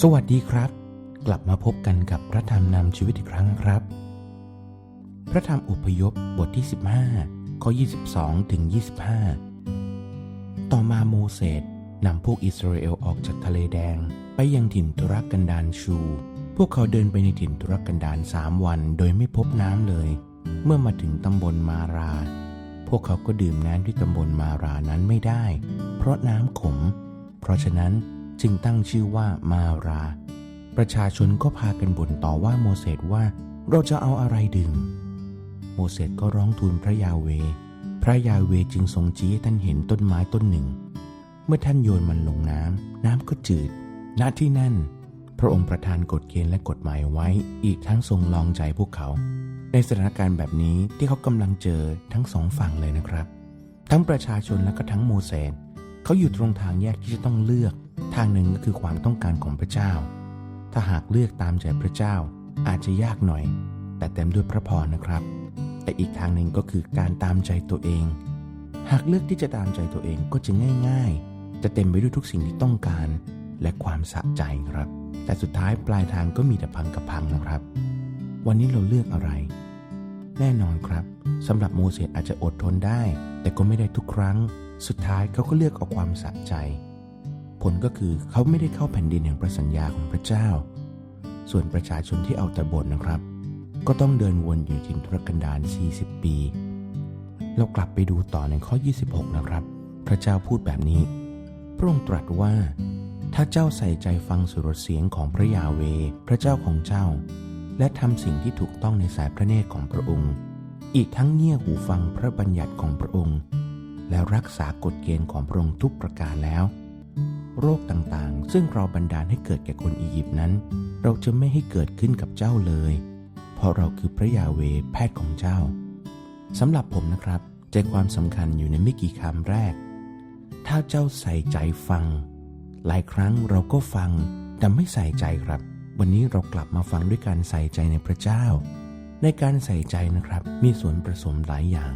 สวัสดีครับ กลับมาพบกันกับพระธรรมนำชีวิตอีกครั้งครับ พระธรรมอพยพบทที่ 15 ข้อ 22 ถึง 25 ต่อมาโมเสสนำพวกอิสราเอลออกจากทะเลแดง ไปยังถิ่นทุรกันดารชู พวกเขาเดินไปในถิ่นทุรกันดารสามวันโดยไม่พบน้ำเลย เมื่อมาถึงตำบลมารา พวกเขาก็ดื่มน้ำที่ตำบลมารานั้นไม่ได้ เพราะน้ำขม เพราะฉะนั้น จึงตั้งชื่อว่ามารา ประชาชนก็พากันบ่นต่อว่าโมเสสว่าเราจะเอาอะไรดื่มโมเสสก็ร้องทูลพระยาเว พระยาเวจึงทรงชี้ให้ท่านเห็นต้นไม้ต้นหนึ่ง เมื่อท่านโยนมันลงน้ำน้ำก็จืด ณ ที่นั่น พระองค์ประทานกฎเกณฑ์และกฎหมายไว้ อีกทั้งทรงลองใจพวกเขา ในสถานการณ์แบบนี้ที่เขากำลังเจอทั้งสองฝั่งเลยนะครับ ทั้งประชาชนและก็ทั้งโมเสส เขาอยู่ตรงทางแยกที่จะต้องเลือก ทางหนึ่งก็คือความต้องการของพระเจ้า ถ้าหากเลือกตามใจพระเจ้าอาจจะยากหน่อย แต่เต็มด้วยพระพรนะครับ แต่อีกทางหนึ่งก็คือการตามใจตัวเอง หากเลือกที่จะตามใจตัวเองก็จะง่าย ๆ จะเต็มไปด้วยทุกสิ่งที่ต้องการ และความสะใจครับ แต่สุดท้ายปลายทางก็มีแต่พังกับพังนะครับ วันนี้เราเลือกอะไร แน่นอนครับสำหรับโมเสสอาจจะอดทนได้ แต่ก็ไม่ได้ทุกครั้ง สุดท้ายเขาก็เลือกเอาความสะใจ ผลก็คือเขาไม่ได้เข้าแผ่นดินแห่งพระสัญญาของพระเจ้า ส่วนประชาชนที่เอาแต่บ่นนะครับ ก็ต้องเดินวนอยู่ทินทุรกันดาร 40 ปี เรากลับไปดูต่อในข้อ 26 นะครับ พระเจ้าพูดแบบนี้ พระองค์ตรัสว่า ถ้าเจ้าใส่ใจฟังสุรเสียงของพระยาเว พระเจ้าของเจ้า และทำสิ่งที่ถูกต้องในสายพระเนตรของพระองค์ อีกทั้งเงี่ยหูฟังพระบัญญัติของพระองค์ แล้วรักษากฎเกณฑ์ของพระองค์ทุกประการแล้ว โรคต่างๆ ซึ่งเราบันดาลให้เกิดแก่คนอียิปต์นั้น เราจะไม่ให้เกิดขึ้นกับเจ้าเลย เพราะเราคือพระยาเวแพทย์ของเจ้าสำหรับผมนะครับ ใจความสำคัญอยู่ในไม่กี่คำแรก ถ้าเจ้าใส่ใจฟัง หลายครั้งเราก็ฟัง แต่ไม่ใส่ใจครับ วันนี้เรากลับมาฟังด้วยการใส่ใจในพระเจ้า ในการใส่ใจนะครับ มีส่วนผสมหลายอย่าง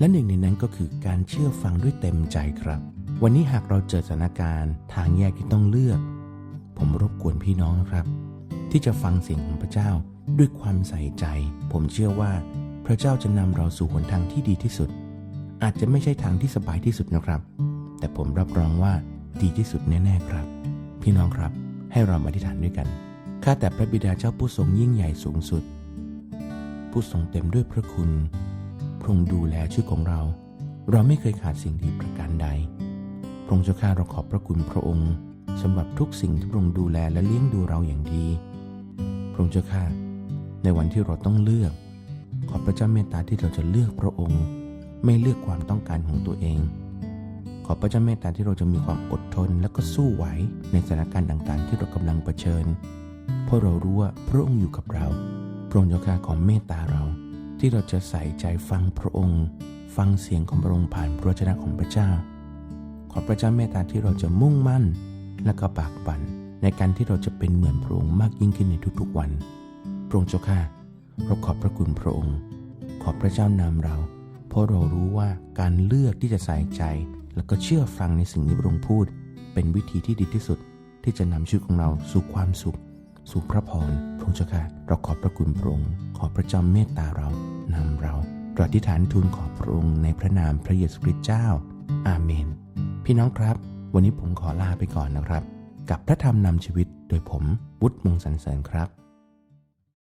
และหนึ่งในนั้นก็คือการเชื่อฟังด้วยเต็มใจครับ วันนี้หากเราเจอสถานการณ์ทางแยกที่ต้องเลือก ผมรบกวนพี่น้องครับ ที่จะฟังเสียงของพระเจ้าด้วยความใส่ใจ ผมเชื่อว่า พระเจ้าจะนำเราสู่หนทางที่ดีที่สุด อาจจะไม่ใช่ทางที่สบายที่สุดนะครับ แต่ผมรับรองว่าดีที่สุดแน่ ๆครับ พี่น้องครับให้เรามาอธิษฐานด้วยกันข้าแต่พระบิดาเจ้าผู้ทรงยิ่งใหญ่สูงสุด ผู้ทรงเต็มด้วยพระคุณ ระองค์ดูแลชีวิตของเรา เราไม่เคยขาดสิ่งดีประการใด พระองค์เจ้าข้าเราขอบพระคุณพระองค์สำหรับทุกสิ่งที่พระองค์ดูแลและเลี้ยงดูเราอย่างดี พระองค์เจ้าข้าในวันที่เราต้องเลือก ขอพระเจ้าเมตตาที่เราจะเลือกพระองค์ ไม่เลือกความต้องการของตัวเอง ขอพระเจ้าเมตตาที่เราจะมีความอดทนและก็สู้ไหวในสถานการณ์ต่างๆ ที่เรากำลังเผชิญ เพราะเรารู้ว่าพระองค์อยู่กับเรา พระองค์เจ้าข้าขอเมตตาเรา ที่เราจะใส่ใจฟังพระองค์ ฟังเสียงของพระองค์ผ่านพระวจนะของพระเจ้า ขอพระเจ้าเมตตาที่เราจะมุ่งมั่นและก็ปากบันในการที่เราจะเป็นเหมือนพระองค์มากยิ่งขึ้นในทุกๆวันพระองค์เจ้าข้าเราขอบพระคุณพระองค์ ขอพระเจ้านำเรา เพราะเรารู้ว่าการเลือกที่จะใส่ใจ แล้วก็เชื่อฟังในสิ่งที่พระองค์พูด เป็นวิธีที่ดีที่สุดที่จะนำชีวิตของเราสู่ความสุข สู่พระพรพระองค์เจ้าข้าเราขอบพระคุณพระองค์ ขอพระเจ้าเมตตาเรา นำเราเราอธิษฐานทูลขอพระองค์ในพระนามพระเยซูคริสต์เจ้า อาเมน พี่น้องครับ วันนี้ผมขอลาไปก่อนนะครับ กับพระธรรมนำชีวิตโดยผมวุฒิมงสันเสริญครับ